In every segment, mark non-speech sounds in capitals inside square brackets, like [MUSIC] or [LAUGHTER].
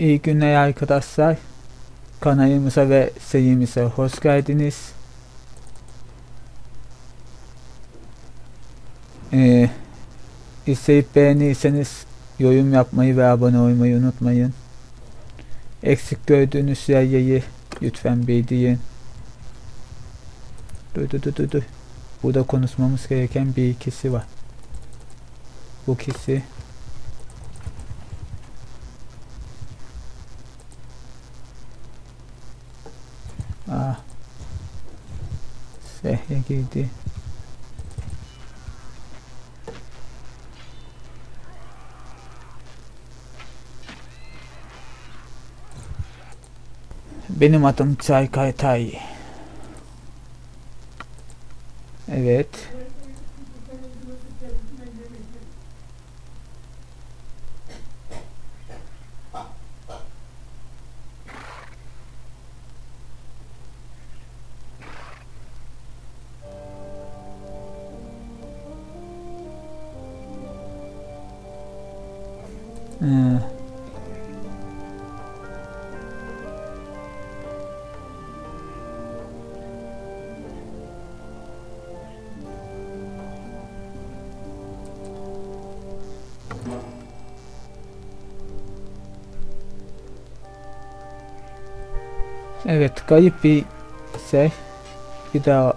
İyi günler arkadaşlar. Kanalımıza ve serimize hoş geldiniz. Ee, izleyip beğenirseniz yorum yapmayı ve abone olmayı unutmayın. Eksik gördüğünüz yerleri lütfen bildirin. Dur dur dur dur dur. Burada konuşmamız gereken bir ikisi var. Bu kişi Ah. Sehye girdi. Benim adım Çaykay Tay. Evet. Garip bir şey. Bir daha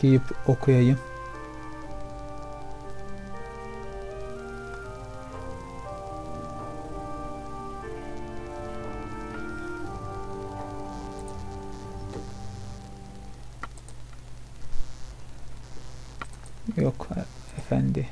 giyip okuyayım. Yok efendi.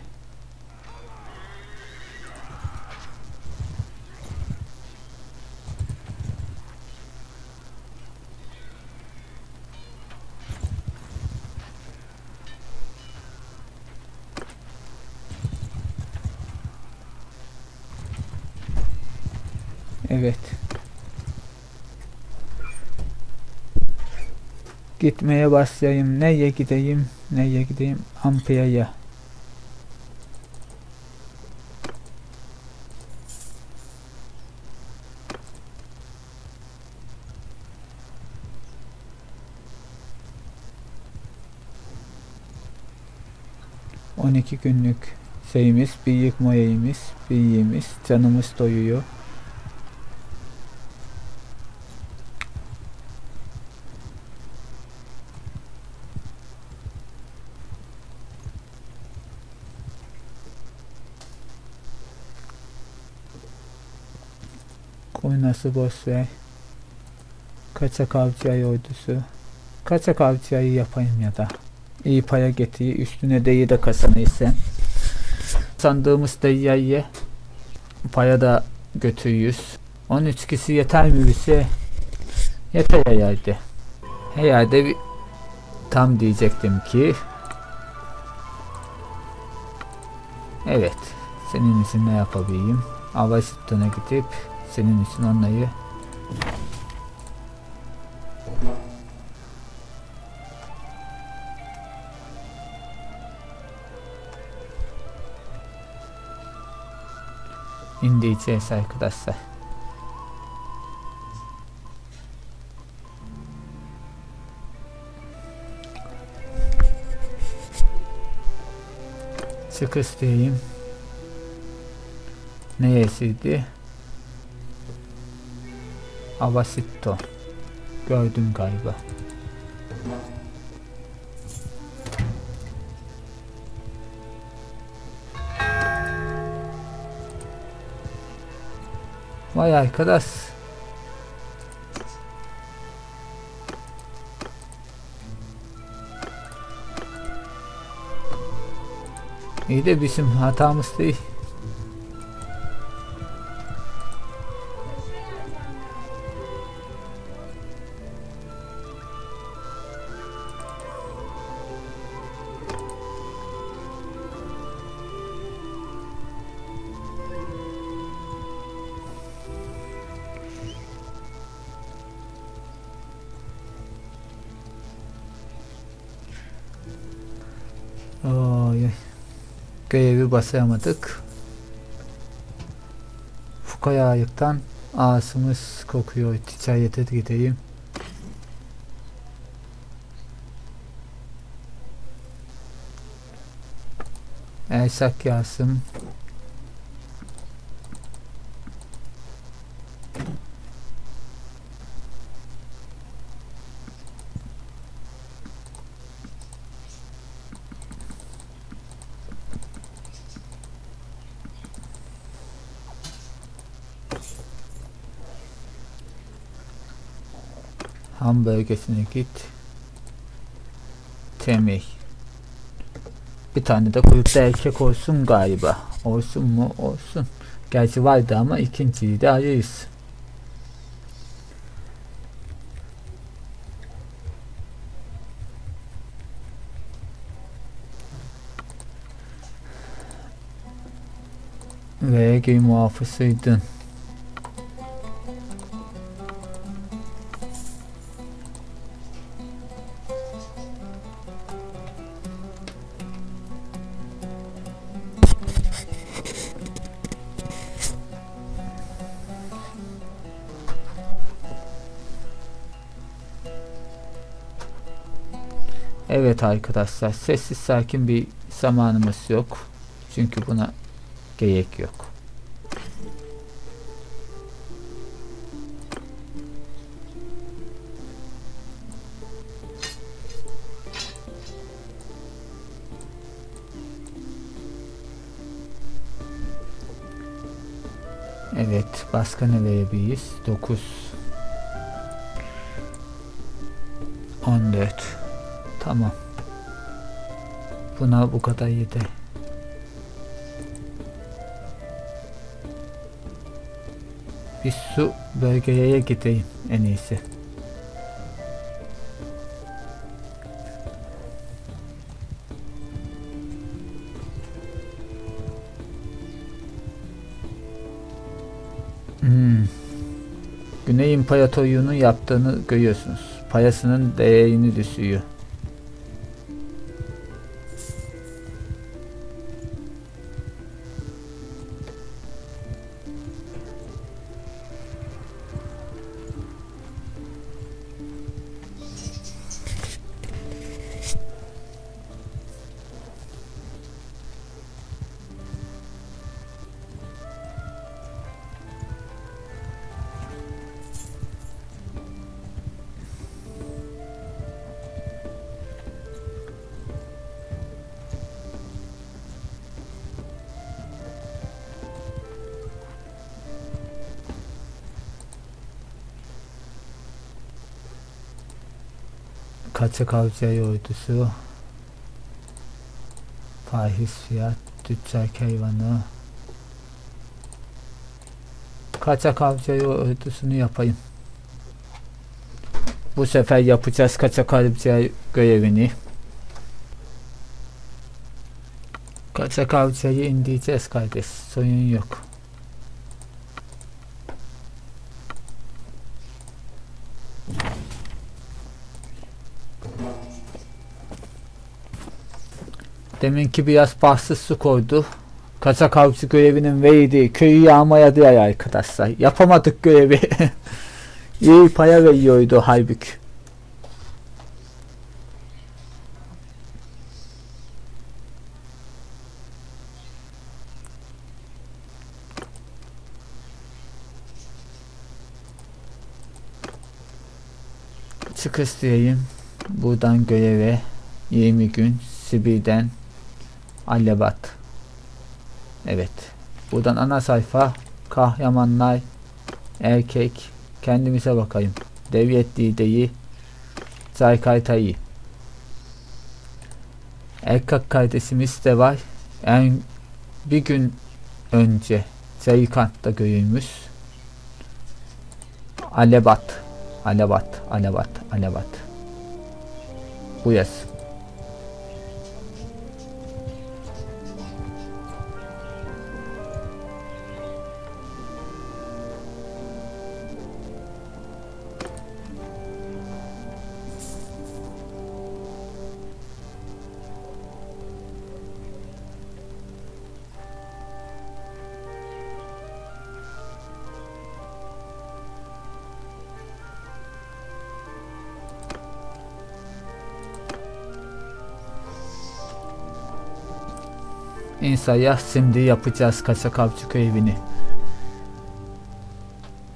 Evet. Gitmeye başlayayım. Nereye gideyim? Nereye gideyim? Ampia'ya. On iki günlük şeyimiz, bir yıkma yiyimiz, bir yiyimiz, canımız doyuyor. Koynası boş ver. Kaçak avcı ayı ordusu. Kaçak avcı ayı yapayım ya da. İyi paya getir. Üstüne de iyi de kazanırsan. Sandığımız da iyi iyi. Paya da götürüyoruz. 13 kişi yeter mi bize? Yeter herhalde. Herhalde bir tam diyecektim ki Evet. Senin için ne yapabileyim? Avasitton'a gidip senin için onları indireceğiz arkadaşlar. Çıkış diyeyim. Neresiydi? Avasitto. Gördüm galiba. Vay arkadaş. İyi de bizim hatamız değil. Basamadık. Fukaya ayıktan Ağzımız kokuyor. Ticarete gideyim. Ersak yazsın. Ham bölgesine git. Temih. Bir tane de kuyruklu erkek olsun galiba. Olsun mu? Olsun. Gerçi vardı ama ikinciyi de arayız. Vergi muhafızıydın. Evet arkadaşlar sessiz sakin bir zamanımız yok. Çünkü buna gerek yok. Evet, başka ne verebiliriz? 9 14 Tamam. Buna bu kadar yeter. Bir su bölgeye gideyim en iyisi. Hmm. Güney İmparatorluğu'nun yaptığını görüyorsunuz. Parasının değerini düşüyor. Avcı ordusu Fahiş fiyat Tüccar hayvanı Kaçak avcı ordusunu yapayım. Bu sefer yapacağız kaçak avcı görevini. Kaçak avcıyı indireceğiz kardeş sorun yok Deminki biraz bahtsız su koydu. Kaçak avcı görevinin verdiği köyü yağmaya diye arkadaşlar. Yapamadık görevi. [LAUGHS] İyi paya veriyordu halbuki. Çıkış diyeyim. Buradan göreve 20 gün Sibir'den Alebat. Evet. Buradan ana sayfa kahramanlar erkek kendimize bakayım. Devlet lideri Zaykaytayı. Erkek kardeşimiz de var. En bir gün önce Zeykant'ta görülmüş. Alebat. Alebat. Alebat. Alebat. Bu yaz. İnşallah şimdi yapacağız kaçak avcı köyünü.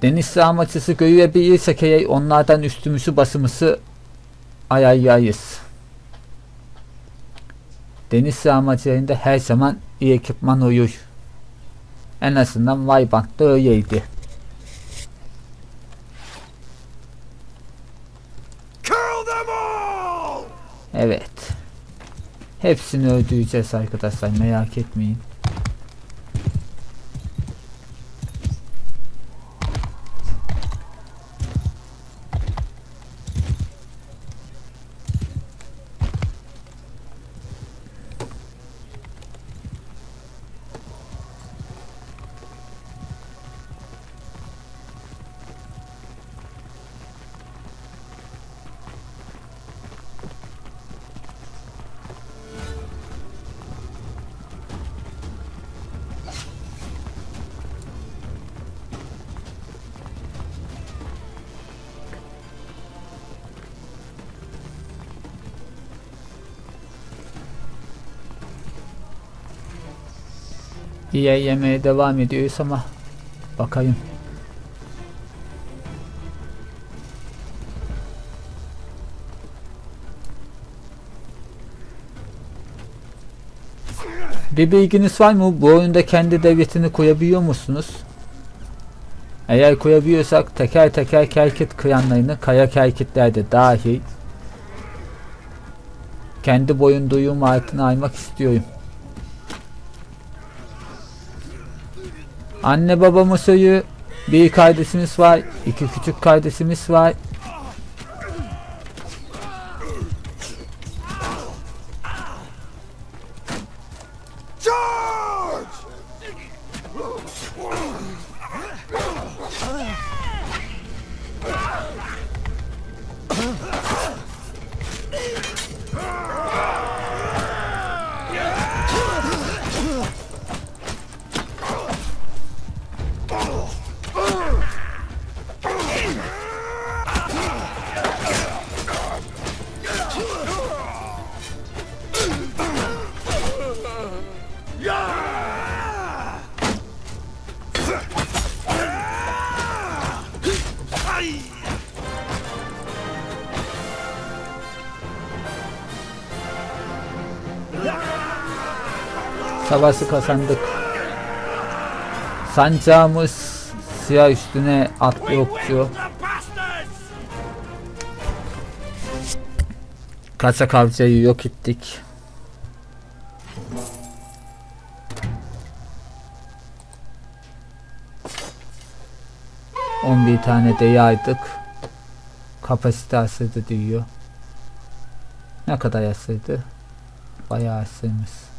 Deniz sağmaçısı görebilirsek eğer onlardan üstümüzü basımızı ayarlayız. Deniz sağmacılarında her zaman iyi ekipman uyur. En azından Vaybant'ta öyleydi. Hepsini öldüreceğiz arkadaşlar merak etmeyin. İyi yemeye devam ediyoruz ama bakayım. Bir bilginiz var mı? Bu oyunda kendi devletini koyabiliyor musunuz? Eğer koyabiliyorsak teker teker Kerkit klanlarını kaya Kerkitler de dahil kendi boyunduyum altına almak istiyorum. Anne babamı soyu bir kardeşimiz var, iki küçük kardeşimiz var. Savaşı kazandık. Sancağımız siyah üstüne atlı okçu. Kaçak avcıyı yok ettik. On bir tane de yaydık. Kapasite asırdı diyor. Ne kadar asırdı? Bayağı asırmış.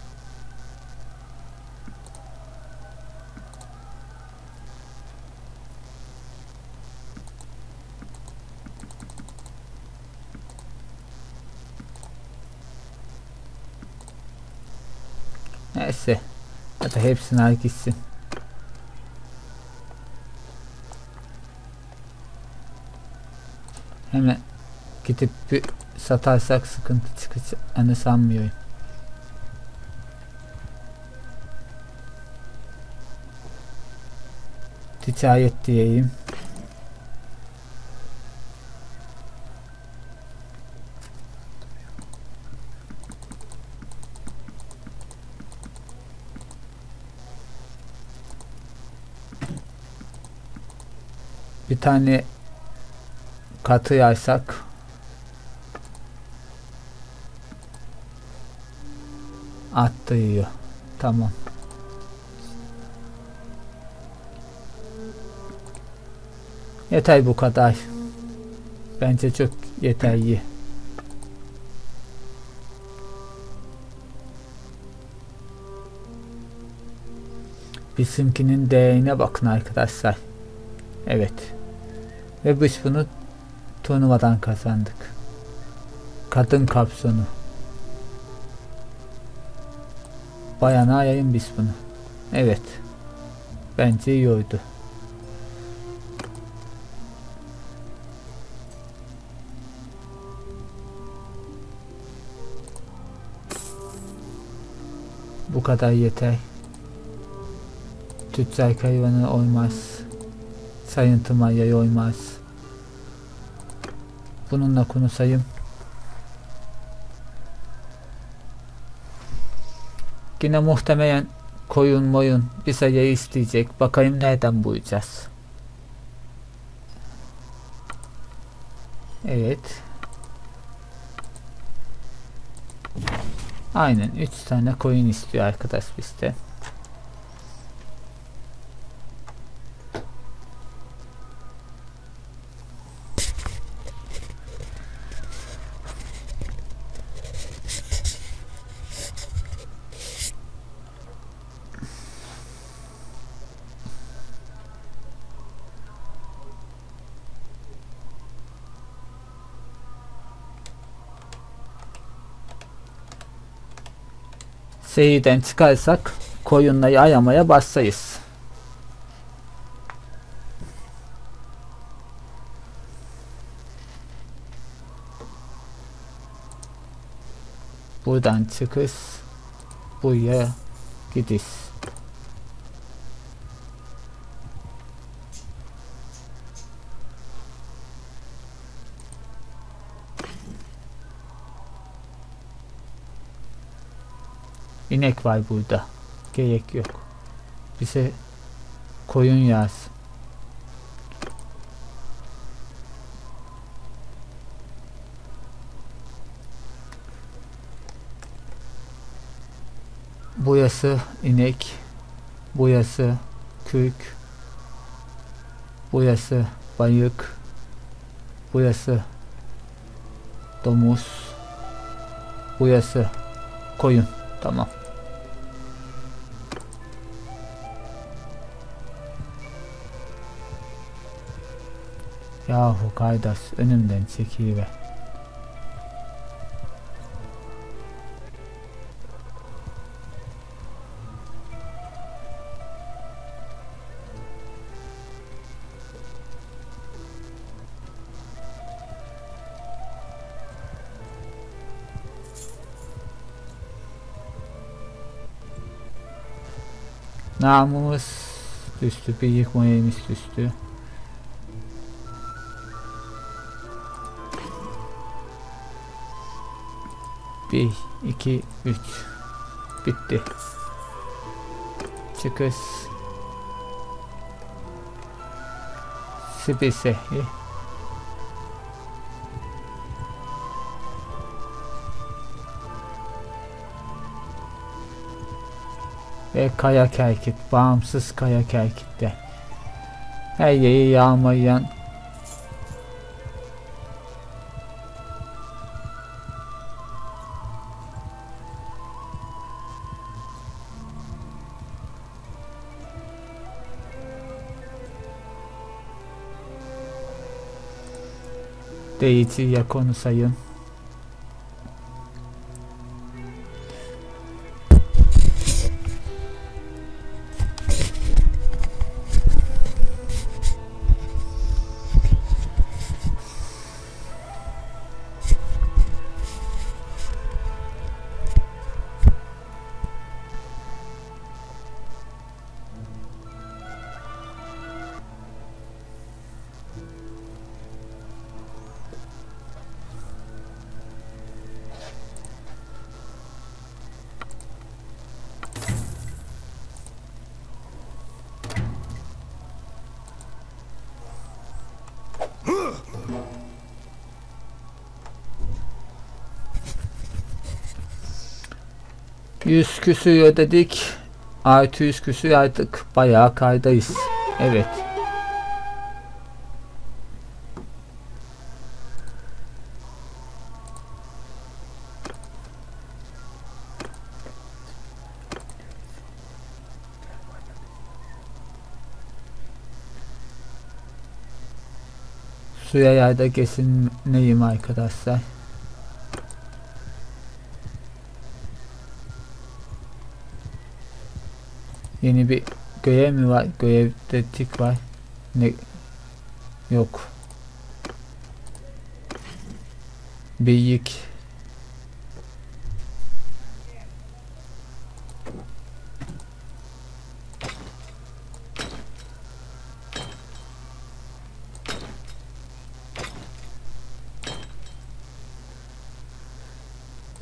Hadi hepsini al gitsin. Hemen gidip bir satarsak sıkıntı çıkacağını sanmıyorum. Ticaret diyeyim. Tane katı yaysak attı yiyor. Tamam. Yeter bu kadar. Bence çok yeterli. Bizimkinin değerine bakın arkadaşlar. Evet. Ve biz bunu turnuvadan kazandık. Kadın kapsonu. Bayana yayın biz bunu. Evet. Bence iyi oydu. Bu kadar yeter. Tüccar hayvanı olmaz. Sayıntı maya olmaz. Bununla konuşayım. Yine muhtemelen koyun moyun bir sayı isteyecek. Bakayım nereden bulacağız. Evet. Aynen 3 tane koyun istiyor arkadaş bizde. Seyirden çıkarsak koyunları ayamaya başlayız. Buradan çıkış buraya gidiş. İnek var burada. Gerek yok. Bize koyun yaz. Boyası inek. Boyası kürk. Boyası bayık. Boyası domuz. Boyası koyun. Tamam. Yahu kardeş önümden çekiver. Namımız düştü, bir yıkmayımız düştü. 2 3 bitti. Çıkış. Space'e ve kayak hareket bağımsız kayak harekette her yeri yağmalayan Deity yakonu sayın. 100 küsüyü ödedik. Artı 100 küsü yaydık. Bayağı kaydayız. Evet. Suya yayda kesin neyim arkadaşlar. Yeni bir görev mi var? Görevde tik var. Ne? Yok. Beyik.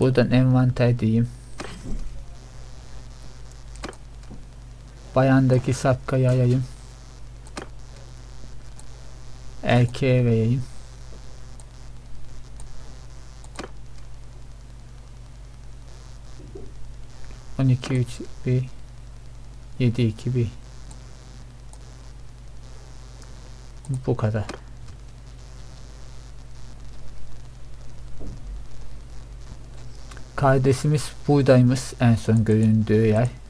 Buradan envanter diyeyim. Bayandaki sapkayı ayayım. Erkeğe vereyim. On iki üç bir yedi iki bir bu kadar. Kardeşimiz buradaymış en son göründüğü yer.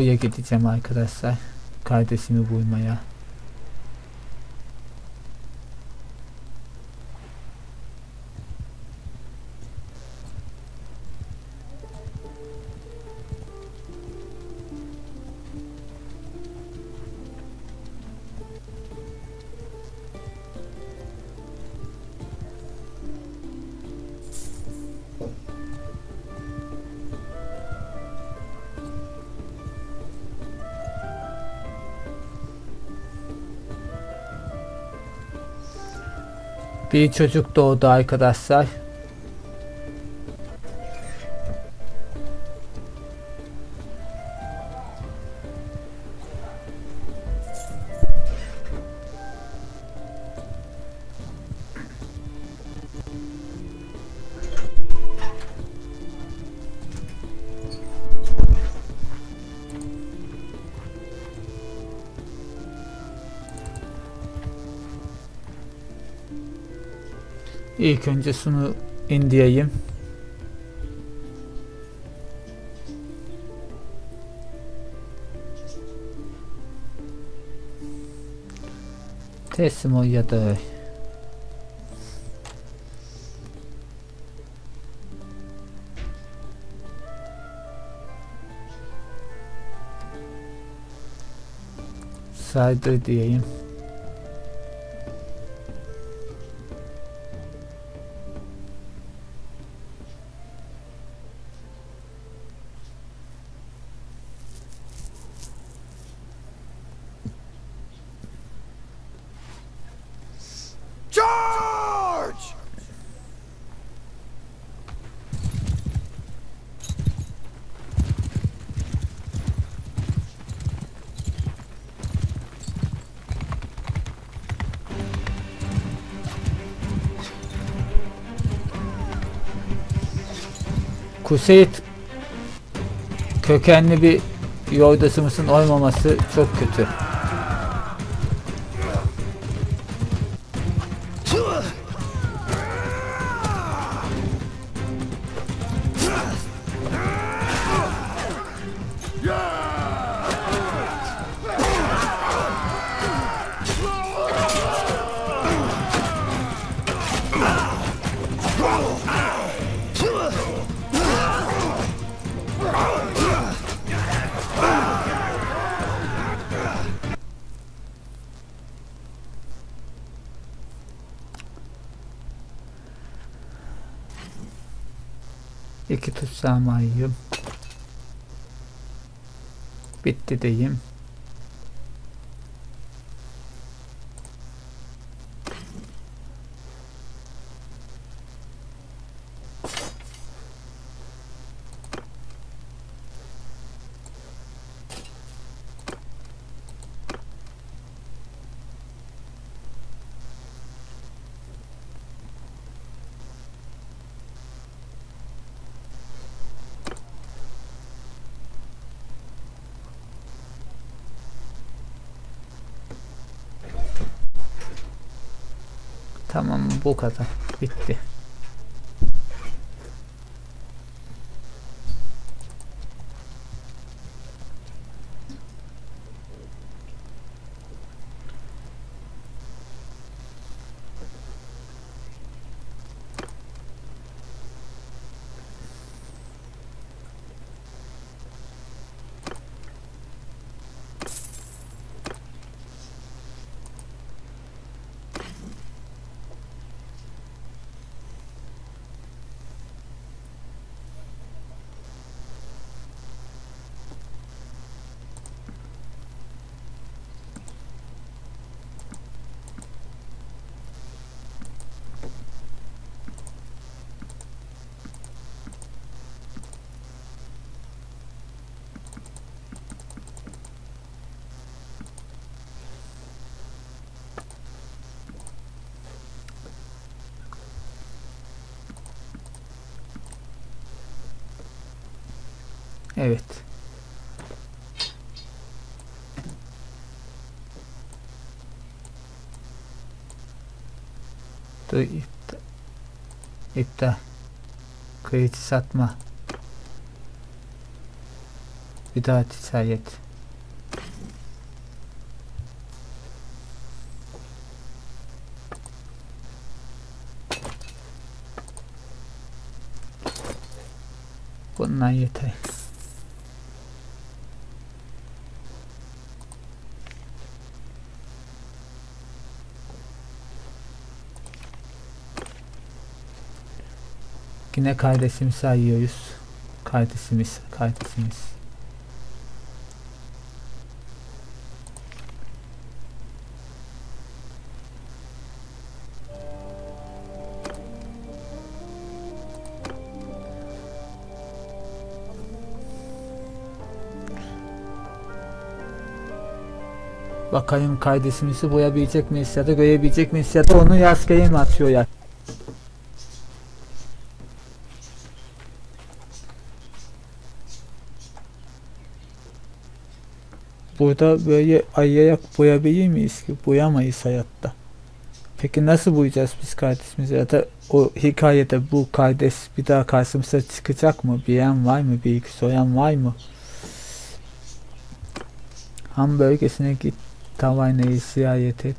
Oraya gideceğim arkadaşlar. Kardeşimi bulmaya. Bir çocuk doğdu arkadaşlar. İlk önce şunu indireyim. Teslim ol ya da. Saydır diyeyim. Kuseyit kökenli bir yordasımızın olmaması çok kötü. İki tutsam ayıyım. Bitti diyeyim. Tamam bu kadar. Bitti. Evet. Dur iptal. İptal. Kredi satma. Bir daha ticaret. Bundan yeter. Yine kardeşimi sayıyoruz. Kardeşimiz, kardeşimiz. Bakalım kardeşimizi boyabilecek miyiz ya da görebilecek miyiz ya da onu mı atıyor ya? Burada böyle ayayak boyayabilir miyiz ki? Boyamayız hayatta. Peki nasıl boyayacağız biz kardeşimizi ya da o hikayede bu kardeş bir daha karşımıza çıkacak mı? Bilen var mı? Bir iki soran var mı? Ham bölgesine git. Tavernayı ziyaret et.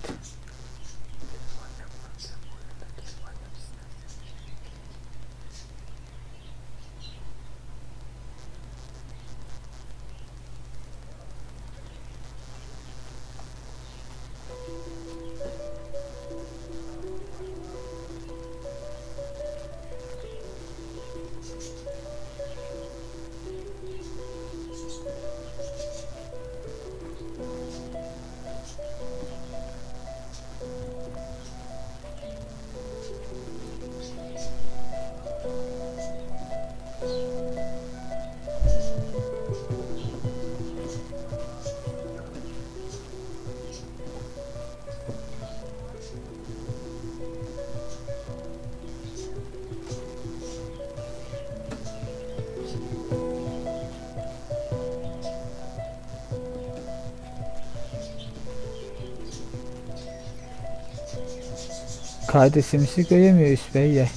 Kardeşimizi göremiyoruz beyler.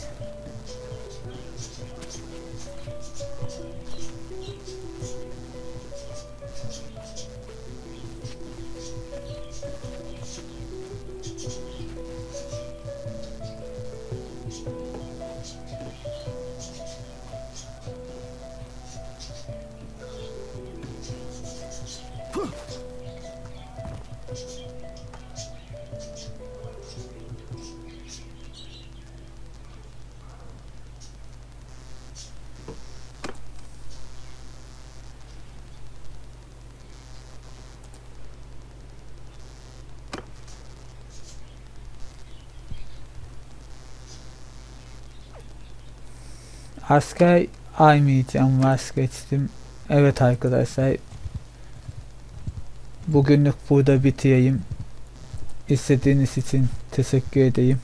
Asker aymayacağım vazgeçtim. Evet arkadaşlar. Bugünlük burada bitireyim. İstediğiniz için teşekkür edeyim.